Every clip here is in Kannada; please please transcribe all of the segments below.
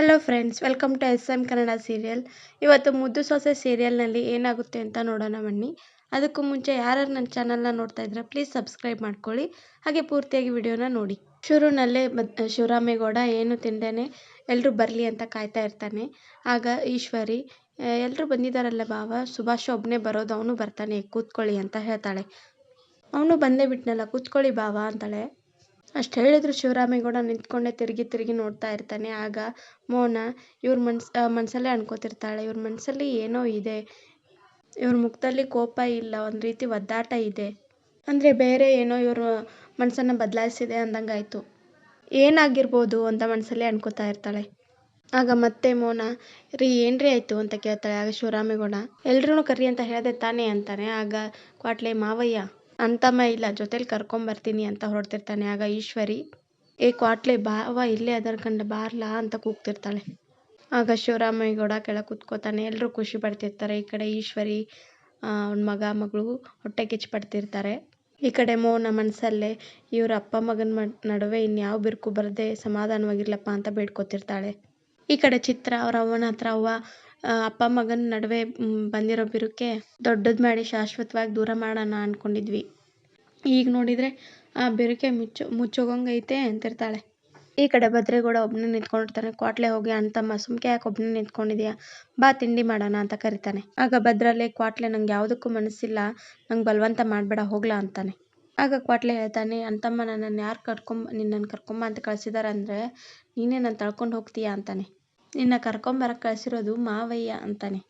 Hello friends welcome to S M Kannada serial ಇವತ್ತು ಮುದ್ದು ಸೊಸೆ ಸೀರಿಯಲ್ನಲ್ಲಿ ಏನಾಗುತ್ತೆ ಅಂತ ನೋಡೋಣ ಬನ್ನಿ. ಅದಕ್ಕೂ ಮುಂಚೆ ಯಾರ್ಯಾರು ನನ್ನ ಚಾನಲ್ನ ನೋಡ್ತಾ ಇದ್ರೆ ಪ್ಲೀಸ್ ಸಬ್ಸ್ಕ್ರೈಬ್ ಮಾಡ್ಕೊಳ್ಳಿ. ಹಾಗೆ ಪೂರ್ತಿಯಾಗಿ ವಿಡಿಯೋನ ನೋಡಿ. ಶುರುನಲ್ಲೇ ಬದ್ ಶಿವರಾಮೇಗೌಡ ಏನು ತಿಂದೇನೆ ಎಲ್ಲರೂ ಬರಲಿ ಅಂತ ಕಾಯ್ತಾ ಇರ್ತಾನೆ. ಆಗ ಈಶ್ವರಿ ಎಲ್ಲರೂ ಬಂದಿದ್ದಾರಲ್ಲ ಬಾವ, ಸುಭಾಷ್ ಒಬ್ಬನೇ ಬರೋದು, ಅವನು ಬರ್ತಾನೆ, ಕೂತ್ಕೊಳ್ಳಿ ಅಂತ ಹೇಳ್ತಾಳೆ. ಅವನು ಬಂದೇ ಬಿಟ್ನಲ್ಲ, ಕೂತ್ಕೊಳ್ಳಿ ಬಾವ ಅಂತಾಳೆ. ಅಷ್ಟು ಹೇಳಿದ್ರು ಶಿವರಾಮೇಗೌಡ ನಿಂತ್ಕೊಂಡೇ ತಿರುಗಿ ತಿರುಗಿ ನೋಡ್ತಾ ಇರ್ತಾನೆ. ಆಗ ಮೋನ ಇವ್ರ ಮನ್ಸು ಮನಸ್ಸಲ್ಲೇ ಅನ್ಕೋತಿರ್ತಾಳೆ. ಇವ್ರ ಮನಸ್ಸಲ್ಲಿ ಏನೋ ಇದೆ. ಇವ್ರ ಮುಖದಲ್ಲಿ ಕೋಪ ಇಲ್ಲ. ಒಂದು ರೀತಿ ಒದ್ದಾಟ ಇದೆ. ಅಂದರೆ ಬೇರೆ ಏನೋ ಇವರು ಮನಸ್ಸನ್ನು ಬದಲಾಯಿಸಿದೆ ಅಂದಂಗಾಯಿತು. ಏನಾಗಿರ್ಬೋದು ಅಂತ ಮನಸ್ಸಲ್ಲೇ ಅನ್ಕೋತಾ ಇರ್ತಾಳೆ. ಆಗ ಮತ್ತೆ ಮೋನ, ರೀ, ಏನ್ರಿ ಆಯಿತು ಅಂತ ಕೇಳ್ತಾಳೆ. ಆಗ ಶಿವರಾಮೇಗೌಡ ಎಲ್ರೂ ಕರಿ ಅಂತ ಹೇಳಿದೆ ತಾನೇ ಅಂತಾನೆ. ಆಗ ಕ್ವಾಟ್ಲೆ, ಮಾವಯ್ಯ ಅಂತಮ್ಮ ಇಲ್ಲ, ಜೊತೆಲಿ ಕರ್ಕೊಂಬರ್ತೀನಿ ಅಂತ ಹೊರಡ್ತಿರ್ತಾನೆ. ಆಗ ಈಶ್ವರಿ, ಏ ಕ್ವಾಟ್ಲೆ ಬಾವ ಇಲ್ಲೇ ಅದರ ಕಂಡ ಬಾರ್ಲಾ? ಅಂತ ಕೂಗ್ತಿರ್ತಾಳೆ. ಆಗ ಶಿವರಾಮೇಗೌಡ ಕೆಳಗೆ ಕೂತ್ಕೋತಾನೆ. ಎಲ್ಲರೂ ಖುಷಿ ಪಡ್ತಿರ್ತಾರೆ. ಈ ಕಡೆ ಈಶ್ವರಿ ಅವ್ನ ಮಗ, ಮಗಳು ಹೊಟ್ಟೆ ಕಿಚ್ಚು ಪಡ್ತಿರ್ತಾರೆ. ಈ ಕಡೆ ಮೋನ ಮನಸ್ಸಲ್ಲೇ ಇವರ ಅಪ್ಪ ಮಗನ ನಡುವೆ ಇನ್ಯಾವ ಬಿರುಕು ಬರದೆ ಸಮಾಧಾನವಾಗಿರ್ಲಪ್ಪ ಅಂತ ಬೇಡ್ಕೋತಿರ್ತಾಳೆ. ಈ ಕಡೆ ಚಿತ್ರ ಅವ್ರ ಅವ್ವನ ಹತ್ರ, ಅವ್ವ ಅಪ್ಪ ಮಗನ ನಡುವೆ ಬಂದಿರೋ ಬಿರುಕೆ ದೊಡ್ಡದು ಮಾಡಿ ಶಾಶ್ವತವಾಗಿ ದೂರ ಮಾಡೋಣ ಅಂದ್ಕೊಂಡಿದ್ವಿ ಈಗ ನೋಡಿದರೆ ಆ ಬಿರುಕೆ ಮುಚ್ಚು, ಮುಚ್ಚೋಗಂಗೈತೆ ಅಂತಿರ್ತಾಳೆ. ಈ ಕಡೆ ಭದ್ರೇಗೌಡ ಒಬ್ಬನೇ ನಿಂತ್ಕೊಂಡಿರ್ತಾನೆ. ಕ್ವಾಟ್ಲೆ ಹೋಗಿ ಅಣ್ತಮ್ಮ ಸುಮ್ಕೆ ಯಾಕೆ ಒಬ್ಬನೇ ನಿಂತ್ಕೊಂಡಿದ್ಯಾ? ಬಾ, ತಿಂಡಿ ಮಾಡೋಣ, ಅಂತ ಕರಿತಾನೆ. ಆಗ ಭದ್ರಲ್ಲೇ ಕ್ವಾಟ್ಲೆ, ನಂಗೆ ಯಾವುದಕ್ಕೂ ಮನಸ್ಸಿಲ್ಲ. ನಂಗೆ ಬಲವಂತ ಮಾಡಬೇಡ, ಹೋಗ್ಲಾ, ಅಂತಾನೆ. ಆಗ ಕ್ವಾಟ್ಲೆ ಹೇಳ್ತಾನೆ, ಅಂತಮ್ಮ ನನ್ನನ್ನು ಯಾರು ಕರ್ಕೊಂಬ ನಿನ್ನನ್ನು ಕರ್ಕೊಂಬ ಅಂತ ಕಳ್ಸಿದಾರೆ ಅಂದರೆ ನೀನೇ ನಾನು ತಳ್ಕೊಂಡು ಹೋಗ್ತೀಯಾ? ಅಂತಾನೆ. ನಿನ್ನ ಕರ್ಕೊಂಬರಕ್ಕೆ ಕಳಿಸಿರೋದು ಮಾವಯ್ಯ ಅಂತಾನೆ.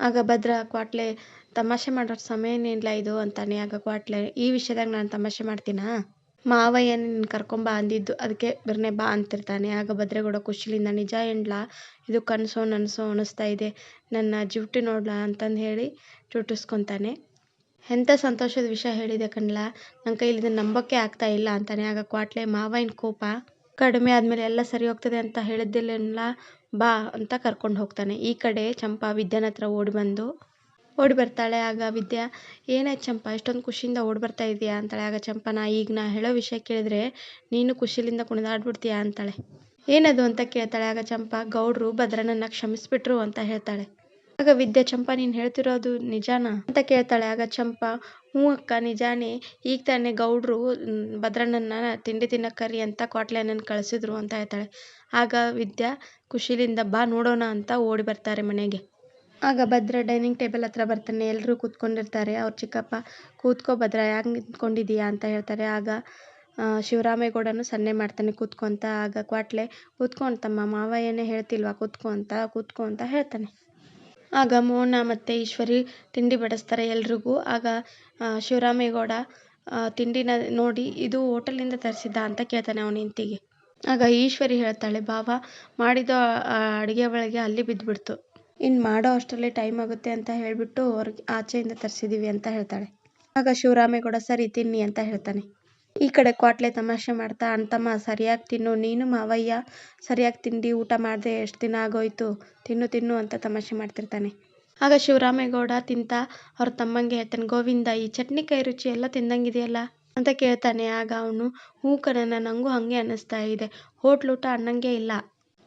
ಆಗ ಭದ್ರ ಕ್ವಾಟ್ಲೆ, ತಮಾಷೆ ಮಾಡೋ ಸಮಯನೇನಿಲ್ಲ ಇದು ಅಂತಾನೆ. ಆಗ ಕ್ವಾಟ್ಲೆ, ಈ ವಿಷಯದಾಗ ನಾನು ತಮಾಷೆ ಮಾಡ್ತೀನಾ? ಮಾವಯ್ಯ ನಿನ್ನ ಕರ್ಕೊಂಬ ಅಂದಿದ್ದು ಅದಕ್ಕೆ ಬರ್ನೆ ಬಾ ಅಂತಿರ್ತಾನೆ. ಆಗ ಭದ್ರೇಗೌಡ ಖುಷಿಲಿಂದ, ನಿಜ ಏನ್ಲಾ ಇದು ಕನಸೋ ನನಸೋ ಅನಿಸ್ತಾ ಇದೆ. ನನ್ನ ಜಿವ್ಟಿ ನೋಡ್ಲಾ ಅಂತಂದು ಹೇಳಿ ಚುಟ್ಟಿಸ್ಕೊತಾನೆ. ಎಂಥ ಸಂತೋಷದ ವಿಷಯ ಹೇಳಿದೆ ಕಣ್ಲಾ ನನ್ನ ಕೈಲಿ ಇದನ್ನು ನಂಬೋಕ್ಕೆ ಆಗ್ತಾ ಇಲ್ಲ ಅಂತಾನೆ. ಆಗ ಕ್ವಾಟ್ಲೆ, ಮಾವಯ್ಯನ ಕೋಪ? ಕಡಿಮೆ ಆದಮೇಲೆ ಎಲ್ಲ ಸರಿ ಹೋಗ್ತದೆ ಅಂತ ಹೇಳಿದ್ದಿಲ್ಲ ಬಾ ಅಂತ ಕರ್ಕೊಂಡು ಹೋಗ್ತಾನೆ. ಈ ಕಡೆ ಚಂಪಾ ವಿದ್ಯಾನ ಹತ್ರ ಓಡಿ ಬಂದು ಓಡಿ ಬರ್ತಾಳೆ. ಆಗ ವಿದ್ಯಾ ಏನಾಯ್ತು ಚಂಪಾ, ಇಷ್ಟೊಂದು ಖುಷಿಯಿಂದ ಓಡಿ ಬರ್ತಾ ಇದೆಯಾ ಅಂತಾಳೆ. ಆಗ ಚಂಪಾ ನಾ ಈಗ ನಾ ಹೇಳೋ ವಿಷಯ ಕೇಳಿದ್ರೆ ನೀನು ಖುಷಿಲಿಂದ ಕುಣಿದಾಡ್ಬಿಡ್ತೀಯಾ ಅಂತಾಳೆ. ಏನದು ಅಂತ ಕೇಳ್ತಾಳೆ. ಆಗ ಚಂಪಾ, ಗೌಡ್ರು ಭದ್ರನನ್ನ ಕ್ಷಮಿಸ್ಬಿಟ್ರು ಅಂತ ಹೇಳ್ತಾಳೆ. ಆಗ ವಿದ್ಯಾ, ಚಂಪಾ ನೀನು ಹೇಳ್ತಿರೋದು ನಿಜಾನಾ ಅಂತ ಕೇಳ್ತಾಳೆ. ಆಗ ಚಂಪಾ ಹ್ಞೂ ಅಕ್ಕ, ನಿಜಾನೇ. ಈಗ ತಾನೇ ಗೌಡ್ರು ಭದ್ರಣ್ಣನ ತಿಂಡಿ ತಿನ್ನಕ್ಕೆ ಕರಿ ಅಂತ ಕ್ವಾಟ್ಲೆನನ್ನು ಕಳಿಸಿದ್ರು ಅಂತ ಹೇಳ್ತಾಳೆ. ಆಗ ವಿದ್ಯಾ ಖುಷಿಲಿಂದ, ಬಾ ನೋಡೋಣ ಅಂತ ಓಡಿ ಬರ್ತಾರೆ ಮನೆಗೆ. ಆಗ ಭದ್ರ ಡೈನಿಂಗ್ ಟೇಬಲ್ ಹತ್ರ ಬರ್ತಾನೆ. ಎಲ್ಲರೂ ಕೂತ್ಕೊಂಡಿರ್ತಾರೆ. ಅವ್ರ ಚಿಕ್ಕಪ್ಪ, ಕೂತ್ಕೋ ಭದ್ರ, ಯಾಕೆ ನಿಂತ್ಕೊಂಡಿದ್ದೀಯಾ ಅಂತ ಹೇಳ್ತಾರೆ. ಆಗ ಶಿವರಾಮೇಗೌಡನು ಸನ್ನೆ ಮಾಡ್ತಾನೆ. ಕೂತ್ಕೊ ಅಂತ. ಆಗ ಕ್ವಾಟ್ಲೆ, ಕೂತ್ಕೊ ಮಾವ ಏನೇ ಹೇಳ್ತಿಲ್ವಾ? ಕೂತ್ಕೋ ಅಂತ ಕೂತ್ಕೋ ಅಂತ ಹೇಳ್ತಾನೆ. ಆಗ ಮೋಹನ ಮತ್ತು ಈಶ್ವರಿ ತಿಂಡಿ ಬಡಿಸ್ತಾರೆ ಎಲ್ರಿಗೂ. ಆಗ ಶಿವರಾಮೇಗೌಡ ತಿಂಡಿನ ನೋಡಿ ಇದು ಹೋಟೆಲಿಂದ ತರಿಸಿದ್ದ ಅಂತ ಕೇಳ್ತಾನೆ ಅವನ ಹೆಂಡ್ತಿಗೆ. ಆಗ ಈಶ್ವರಿ ಹೇಳ್ತಾಳೆ, ಬಾವ, ಮಾಡಿದ ಅಡುಗೆ ಒಳಗೆ ಅಲ್ಲಿ ಬಿದ್ದುಬಿಡ್ತು ಇನ್ನು ಮಾಡೋ ಅಷ್ಟರಲ್ಲಿ ಟೈಮ್ ಆಗುತ್ತೆ ಅಂತ ಹೇಳಿಬಿಟ್ಟು ಹೊರಗೆ ಆಚೆಯಿಂದ ತರಿಸಿದ್ದೀವಿ ಅಂತ ಹೇಳ್ತಾಳೆ. ಆಗ ಶಿವರಾಮೇಗೌಡ, ಸರಿ, ತಿನ್ನಿ ಅಂತ ಹೇಳ್ತಾನೆ. ಈ ಕಡೆ ಕ್ವಾಟ್ಲೆ ತಮಾಷೆ ಮಾಡ್ತಾ, ಅಂತಮ್ಮ, ಸರಿಯಾಗಿ ತಿನ್ನು. ನೀನು ಮಾವಯ್ಯ, ಸರಿಯಾಗಿ ತಿಂಡಿ ಊಟ ಮಾಡಿದೆ ಎಷ್ಟು ದಿನ ಆಗೋಯ್ತು? ತಿನ್ನು ತಿನ್ನು ಅಂತ ತಮಾಷೆ ಮಾಡ್ತಿರ್ತಾನೆ. ಆಗ ಶಿವರಾಮೇಗೌಡ ತಿಂತ ಅವ್ರ ತಮ್ಮಂಗೆ ಹೇಳ್ತಾನೆ, ಗೋವಿಂದ, ಈ ಚಟ್ನಿ ಕೈ ರುಚಿ ಎಲ್ಲ ತಿಂದಂಗಿದೆಯಲ್ಲ? ಅಂತ ಕೇಳ್ತಾನೆ. ಆಗ ಅವನು ಹೂ ಕಣಣ್ಣ ನನಗೂ ಹಾಗೆ ಅನ್ನಿಸ್ತಾ ಇದೆ. ಹೋಟ್ಲ್ ಊಟ ಅನ್ನಂಗೆ ಇಲ್ಲ.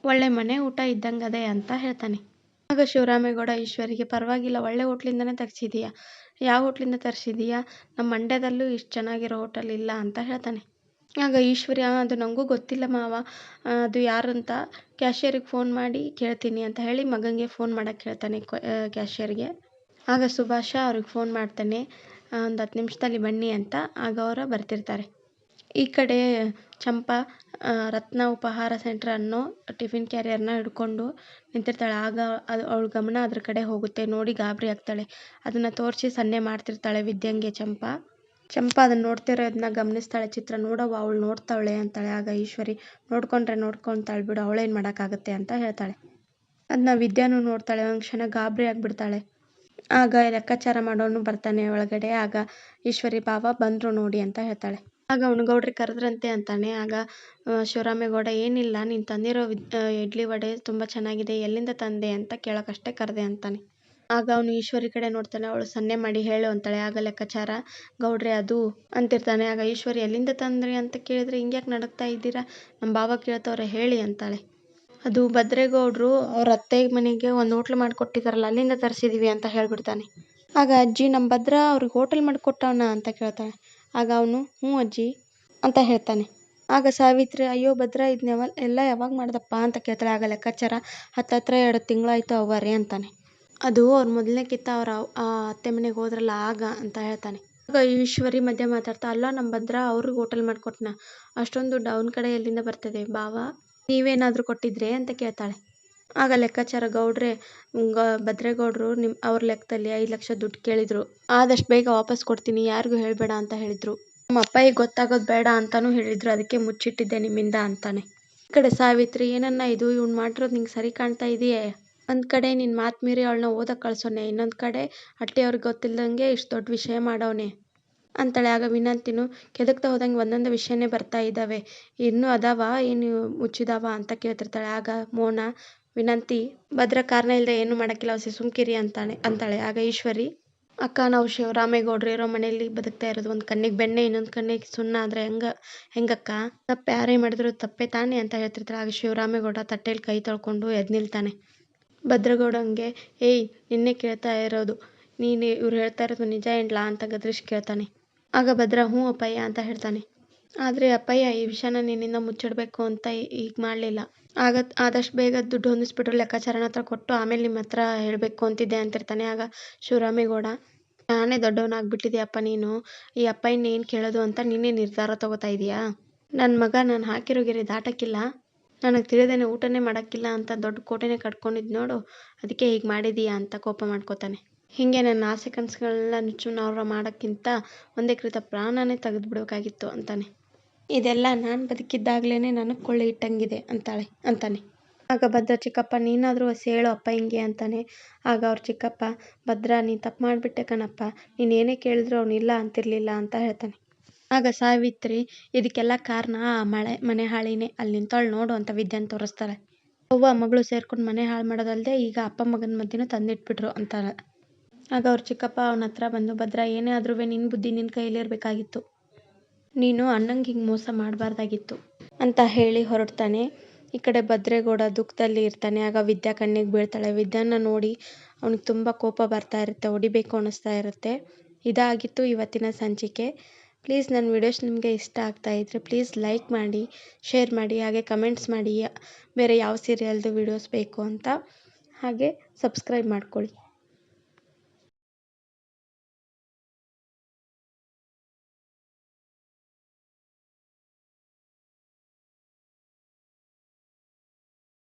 ಒಳ್ಳೆ ಮನೆ ಊಟ ಇದ್ದಂಗದೆ, ಅಂತ ಹೇಳ್ತಾನೆ. ಆಗ ಶಿವರಾಮೇಗೌಡ ಈಶ್ವರಿಗೆ ಪರವಾಗಿಲ್ಲ, ಒಳ್ಳೆ ಹೋಟ್ಲಿಂದನೇ ತರಿಸಿದೀಯ ಯಾವ ಹೋಟ್ಲಿಂದ ತರಿಸಿದೀಯ? ನಮ್ಮ ಮಂಡ್ಯದಲ್ಲೂ ಇಷ್ಟು ಚೆನ್ನಾಗಿರೋ ಹೋಟೆಲ್ ಇಲ್ಲ ಅಂತ ಹೇಳ್ತಾನೆ. ಆಗ ಈಶ್ವರಿ ಅದು ನನಗೂ ಗೊತ್ತಿಲ್ಲ ಮಾವ. ಅದು ಯಾರಂತ ಕ್ಯಾಶಿಯರಿಗೆ ಫೋನ್ ಮಾಡಿ ಕೇಳ್ತೀನಿ ಅಂತ ಹೇಳಿ ಮಗನಿಗೆ ಫೋನ್ ಮಾಡೋಕೆ ಹೇಳ್ತಾನೆ ಕ್ಯಾಶಿಯರ್ಗೆ. ಆಗ ಸುಭಾಷ ಅವ್ರಿಗೆ ಫೋನ್ ಮಾಡ್ತಾನೆ ಒಂದು ಹತ್ತು ನಿಮಿಷದಲ್ಲಿ ಬನ್ನಿ ಅಂತ ಆಗ ಅವರು ಬರ್ತಿರ್ತಾರೆ. ಈ ಕಡೆ ಚಂಪಾ ರತ್ನ ಉಪಹಾರ ಸೆಂಟರ್ ಅನ್ನೋ ಟಿಫಿನ್ ಕ್ಯಾರಿಯರ್ನ ಹಿಡ್ಕೊಂಡು ನಿಂತಿರ್ತಾಳೆ. ಆಗ ಅದು ಅವಳ ಗಮನ ಅದ್ರ ಕಡೆ ಹೋಗುತ್ತೆ. ನೋಡಿ ಗಾಬರಿ ಆಗ್ತಾಳೆ. ಅದನ್ನು ತೋರಿಸಿ ಸನ್ನೆ ಮಾಡ್ತಿರ್ತಾಳೆ ವಿದ್ಯಂಗೆ ಚಂಪಾ. ಚಂಪಾ ಅದನ್ನ ನೋಡ್ತಿರೋದನ್ನ ಗಮನಿಸ್ತಾಳೆ. ಚಿತ್ರ ನೋಡವ್ವ ಅವಳು ನೋಡ್ತಾಳೆ ಅಂತಾಳೆ. ಆಗ ಈಶ್ವರಿ, ನೋಡ್ಕೊಂಡ್ರೆ ನೋಡ್ಕೊತಾಳೆ ಬಿಡು, ಅವಳೇನು ಮಾಡೋಕ್ಕಾಗತ್ತೆ ಅಂತ ಹೇಳ್ತಾಳೆ. ಅದನ್ನ ವಿದ್ಯಾನು ನೋಡ್ತಾಳೆ. ಒಂದು ಕ್ಷಣ ಗಾಬರಿ ಆಗಿಬಿಡ್ತಾಳೆ. ಆಗ ಲೆಕ್ಕಾಚಾರ ಮಾಡೋನು ಬರ್ತಾನೆ ಒಳಗಡೆ. ಆಗ ಈಶ್ವರಿ, ಬಾವ, ಬಂದರು ನೋಡಿ ಅಂತ ಹೇಳ್ತಾಳೆ. ಆಗ ಗೌಡ್ರಿಗೆ ಕರೆದ್ರಂತೆ ಅಂತಾನೆ. ಆಗ ಶಿವರಾಮೇಗೌಡ, ಏನಿಲ್ಲ, ನೀನು ತಂದಿರೋ ಇಡ್ಲಿ ವಡೆ ತುಂಬ ಚೆನ್ನಾಗಿದೆ, ಎಲ್ಲಿಂದ ತಂದೆ ಅಂತ ಕೇಳೋಕ್ಕಷ್ಟೇ ಕರೆದೆ ಅಂತಾನೆ. ಆಗ ಅವನು ಈಶ್ವರಿ ಕಡೆ ನೋಡ್ತಾನೆ, ಅವಳು ಸನ್ನೆ ಮಾಡಿ ಹೇಳು ಅಂತಾಳೆ. ಆಗ ಲೆಕ್ಕಾಚಾರ, ಗೌಡ್ರೆ ಅದು ಅಂತಿರ್ತಾನೆ. ಆಗ ಈಶ್ವರಿ, ಎಲ್ಲಿಂದ ತಂದ್ರಿ ಅಂತ ಕೇಳಿದ್ರೆ, ಹಿಂಗ್ಯಾಕೆ ನಡಕ್ತಾ ಇದ್ದೀರಾ? ನಮ್ಮ ಬಾವ ಕೇಳ್ತವ್ರೆ, ಹೇಳಿ ಅಂತಾಳೆ. ಅದು ಭದ್ರೇಗೌಡ್ರು ಅವ್ರ ಅತ್ತೆ ಮನೆಗೆ ಒಂದು ಹೋಟ್ಲು ಮಾಡಿಕೊಟ್ಟಿದ್ದಾರಲ್ಲ ಅಲ್ಲಿಂದ ತರಿಸಿದೀವಿ ಅಂತ ಹೇಳ್ಬಿಡ್ತಾನೆ. ಆಗ ಅಜ್ಜಿ ನಮ್ಮ ಭದ್ರ ಅವ್ರಿಗೆ ಹೋಟೆಲ್ ಮಾಡಿಕೊಟ್ಟವನ? ಅಂತ ಕೇಳ್ತಾಳೆ. ಆಗ ಅವನು, ಹ್ಞೂ ಅಜ್ಜಿ ಅಂತ ಹೇಳ್ತಾನೆ. ಆಗ ಸಾವಿತ್ರಿ, ಅಯ್ಯೋ, ಭದ್ರ ಇದನ್ನ ಎಲ್ಲ ಯಾವಾಗ ಮಾಡ್ದಪ್ಪ? ಅಂತ ಕೇಳ್ತಾಳೆ. ಆಗ ಲೆಕ್ಕಾಚಾರ, ಹತ್ತತ್ರ ಎರಡು ತಿಂಗಳಾಯ್ತು ಅವ್ವರೇ ಅಂತಾನೆ. ಅದು ಅವ್ರ ಮೊದಲನೇ ಕಿತ್ತ ಅವ್ರ ಅತ್ತೆ ಮನೆಗೆ ಹೋದ್ರಲ್ಲ ಆಗ ಅಂತ ಹೇಳ್ತಾನೆ. ಆಗ ಈಶ್ವರಿ ಮಧ್ಯೆ ಮಾತಾಡ್ತಾ, ಅಲ್ಲ ನಮ್ಮ ಭದ್ರ ಅವ್ರಿಗೆ ಹೋಟೆಲ್ ಮಾಡಿಕೊಟ್ನ, ಅಷ್ಟೊಂದು ದುಡ್ಡು ಅವನ ಕಡೆ ಎಲ್ಲಿಂದ ಬರ್ತದೆ? ಬಾವ, ನೀವೇನಾದರೂ ಕೊಟ್ಟಿದ್ರೆ? ಅಂತ ಕೇಳ್ತಾಳೆ. ಆಗ ಲೆಕ್ಕಾಚಾರ ಗೌಡ್ರೆ ಭದ್ರೇಗೌಡ್ರು ನಿಮ್ಮ ಅವ್ರ ಲೆಕ್ಕದಲ್ಲಿ ಐದು ಲಕ್ಷ ದುಡ್ಡು ಕೇಳಿದ್ರು. ಆದಷ್ಟು ಬೇಗ ವಾಪಸ್ ಕೊಡ್ತೀನಿ, ಯಾರಿಗೂ ಹೇಳಬೇಡ ಅಂತ ಹೇಳಿದ್ರು. ನಮ್ಮ ಅಪ್ಪಯ್ಯಗೆ ಗೊತ್ತಾಗೋದು ಬೇಡ ಅಂತಲೂ ಹೇಳಿದ್ರು, ಅದಕ್ಕೆ ಮುಚ್ಚಿಟ್ಟಿದ್ದೆ ನಿಮ್ಮಿಂದ ಅಂತಾನೆ. ಈ ಕಡೆ ಸಾವಿತ್ರಿ, ಏನನ್ನ ಇದು, ಇವ್ನು ಮಾಡಿರೋದು ನಿಂಗೆ ಸರಿ ಕಾಣ್ತಾ ಇದೆಯೇ? ಒಂದು ಕಡೆ ನಿನ್ನ ಮಾತು ಮೀರಿ ಅವಳನ್ನ ಓದಕ್ಕೆ ಕಳ್ಸೋನೆ, ಇನ್ನೊಂದು ಕಡೆ ಹಟ್ಟಿಯವ್ರಿಗೆ ಗೊತ್ತಿಲ್ಲದಂಗೆ ಇಷ್ಟು ದೊಡ್ಡ ವಿಷಯ ಮಾಡವನೆ. ಅಂತಾಳೆ. ಆಗ ವಿನಂತಿನು, ಕೆದಕ್ತಾ ಹೋದಂಗೆ ಒಂದೊಂದು ವಿಷಯನೇ ಬರ್ತಾ ಇದ್ದಾವೆ ಇನ್ನೂ ಅದಾವ? ಏನು ಮುಚ್ಚಿದಾವ? ಅಂತ ಕೇಳ್ತಿರ್ತಾಳೆ. ಆಗ ಮೋನ, ವಿನಂತಿ ಭದ್ರ ಕಾರಣ ಇಲ್ಲದೆ ಏನು ಮಾಡೋಕ್ಕಿಲ್ಲ ಅವಸಿ ಸುಮ್ಕಿರಿ ಅಂತಾನೆ ಅಂತಾಳೆ. ಆಗ ಈಶ್ವರಿ ಅಕ್ಕ ನಾವು ಶಿವರಾಮೇಗೌಡ್ರು ಇರೋ ಮನೆಯಲ್ಲಿ ಬದುಕ್ತಾ ಇರೋದು. ಒಂದು ಕಣ್ಣಿಗೆ ಬೆಣ್ಣೆ, ಇನ್ನೊಂದು ಕಣ್ಣಿಗೆ ಸುಣ್ಣ ಆದರೆ ಹೆಂಗ, ಹೆಂಗಕ್ಕ? ತಪ್ಪು, ಯಾರೇ ಮಾಡಿದ್ರು ತಪ್ಪೇ ತಾನೇ? ಅಂತ ಹೇಳ್ತಿರ್ತಾಳೆ. ಆಗ ಶಿವರಾಮೇಗೌಡ ತಟ್ಟೆಯಲ್ಲಿ ಕೈ ತೊಳ್ಕೊಂಡು ಎದ್ದು ನಿಲ್ತಾನೆ ಭದ್ರಗೌಡಂಗೆ, ಏಯ್, ನಿನ್ನೆ ಕೇಳ್ತಾ ಇರೋದು. ನೀನು ಇವ್ರು ಹೇಳ್ತಾ ಇರೋದು ನಿಜ ಏನ್ಲಾ? ಅಂತ ಗದ್ರಿಶ್ ಕೇಳ್ತಾನೆ. ಆಗ ಭದ್ರ, ಹ್ಞೂ ಅಪ್ಪಯ್ಯ ಅಂತ ಹೇಳ್ತಾನೆ. ಆದರೆ, ಅಪ್ಪಯ್ಯ, ಈ ವಿಷಯನ ನಿನ್ನಿಂದ ಮುಚ್ಚಿಡಬೇಕು ಅಂತ ಈಗ ಮಾಡಲಿಲ್ಲ. ಆಗ ಆದಷ್ಟು ಬೇಗ ದುಡ್ಡು ಹೊಂದಿಸ್ಬಿಟ್ರು, ಲೆಕ್ಕಾಚಾರನ ಹತ್ರ ಕೊಟ್ಟು ಆಮೇಲೆ ನಿಮ್ಮ ಹತ್ರ ಹೇಳಬೇಕು ಅಂತಿದ್ದೆ ಅಂತಿರ್ತಾನೆ. ಆಗ ಶಿವರಾಮೇಗೌಡ ನಾನೇ ದೊಡ್ಡವನಾಗ್ಬಿಟ್ಟಿದ್ಯಪ್ಪ ನೀನು. ಈ ಅಪ್ಪಯ್ಯನ ಏನು ಕೇಳೋದು ಅಂತ ನೀನೇ ನಿರ್ಧಾರ ತಗೋತಾ ಇದೀಯಾ? ನನ್ನ ಮಗ ನಾನು ಹಾಕಿರೋ ಗೆರೆ ದಾಟಕ್ಕಿಲ್ಲ. ನನಗೆ ತಿಳಿದೇನೆ ಊಟನೇ ಮಾಡೋಕ್ಕಿಲ್ಲ ಅಂತ ದೊಡ್ಡ ಕೋಟೆನೇ ಕಟ್ಕೊಂಡಿದ್ದು ನೋಡು. ಅದಕ್ಕೆ ಹೀಗೆ ಮಾಡಿದೀಯಾ? ಅಂತ ಕೋಪ ಮಾಡ್ಕೋತಾನೆ. ಹೀಗೆ ನನ್ನ ಆಸೆ ಕನಸುಗಳನ್ನ ನುಚ್ಚುನವ್ರ ಮಾಡೋಕ್ಕಿಂತ ಒಂದೇ ಕೃತ ಪ್ರಾಣನೇ ತೆಗೆದುಬಿಡ್ಬೇಕಾಗಿತ್ತು ಅಂತಾನೆ. ಇದೆಲ್ಲ ನಾನು ಬದುಕಿದ್ದಾಗಲೇ ನನಗೆ ಕೊಳ್ಳೆ ಇಟ್ಟಂಗಿದೆ ಅಂತಾಳೆ, ಅಂತಾನೆ. ಆಗ ಭದ್ರ ಚಿಕ್ಕಪ್ಪ, ನೀನಾದರೂ ಹಸಿ ಹೇಳು ಅಪ್ಪ ಹಿಂಗೆ ಅಂತಾನೆ. ಆಗ ಅವ್ರ ಚಿಕ್ಕಪ್ಪ, ಭದ್ರ, ನೀನು ತಪ್ಪು ಮಾಡಿಬಿಟ್ಟೆ ಕಣಪ್ಪ. ನೀನು ಏನೇ ಕೇಳಿದ್ರು ಅವ್ನು ಇಲ್ಲ ಅಂತಿರಲಿಲ್ಲ ಅಂತ ಹೇಳ್ತಾನೆ. ಆಗ ಸಾವಿತ್ರಿ, ಇದಕ್ಕೆಲ್ಲ ಕಾರಣ ಆ ಮಳೆ, ಮನೆ ಹಾಳಿನೇ. ಅಲ್ಲಿ ನಿಂತಾಳು ನೋಡು ಅಂತ ವಿದ್ಯಾನ್ ತೋರಿಸ್ತಾಳೆ. ಅವ್ವ ಮಗಳು ಸೇರ್ಕೊಂಡು ಮನೆ ಹಾಳು ಮಾಡೋದಲ್ಲದೆ ಈಗ ಅಪ್ಪ ಮಗನ ಮಧ್ಯೆನೂ ತಂದಿಟ್ಬಿಟ್ರು ಅಂತಾರೆ ಆಗ ಅವ್ರ ಚಿಕ್ಕಪ್ಪ ಅವನ ಹತ್ರ ಬಂದು, ಭದ್ರ, ಏನೇ ಆದ್ರೂ ನಿನ್ನ ಬುದ್ಧಿ ನಿನ್ನ ಕೈಲಿರಬೇಕಾಗಿತ್ತು. ನೀನು ಅಣ್ಣಂಗೆ ಹಿಂಗೆ ಮೋಸ ಮಾಡಬಾರ್ದಾಗಿತ್ತು, ಅಂತ ಹೇಳಿ ಹೊರಡ್ತಾನೆ. ಈ ಕಡೆ ಭದ್ರೇಗೌಡ ದುಃಖದಲ್ಲಿ ಇರ್ತಾನೆ. ಆಗ ವಿದ್ಯಾ ಕಣ್ಣಿಗೆ ಬೀಳ್ತಾಳೆ. ವಿದ್ಯಾನ ನೋಡಿ ಅವ್ನಿಗೆ ತುಂಬ ಕೋಪ ಬರ್ತಾ ಇರುತ್ತೆ, ಹೊಡಿಬೇಕು ಅನ್ನಿಸ್ತಾ ಇರುತ್ತೆ. ಇದಾಗಿತ್ತು ಇವತ್ತಿನ ಸಂಚಿಕೆ. ಪ್ಲೀಸ್ ನನ್ನ ವಿಡಿಯೋಸ್ ನಿಮಗೆ ಇಷ್ಟ ಆಗ್ತಾ ಇದ್ದರೆ ಪ್ಲೀಸ್ ಲೈಕ್ ಮಾಡಿ, ಶೇರ್ ಮಾಡಿ, ಹಾಗೆ ಕಮೆಂಟ್ಸ್ ಮಾಡಿ. ಬೇರೆ ಯಾವ ಸೀರಿಯಲ್ದು ವಿಡಿಯೋಸ್ ಬೇಕು ಅಂತ ಹಾಗೆ ಸಬ್ಸ್ಕ್ರೈಬ್ ಮಾಡ್ಕೊಳ್ಳಿ.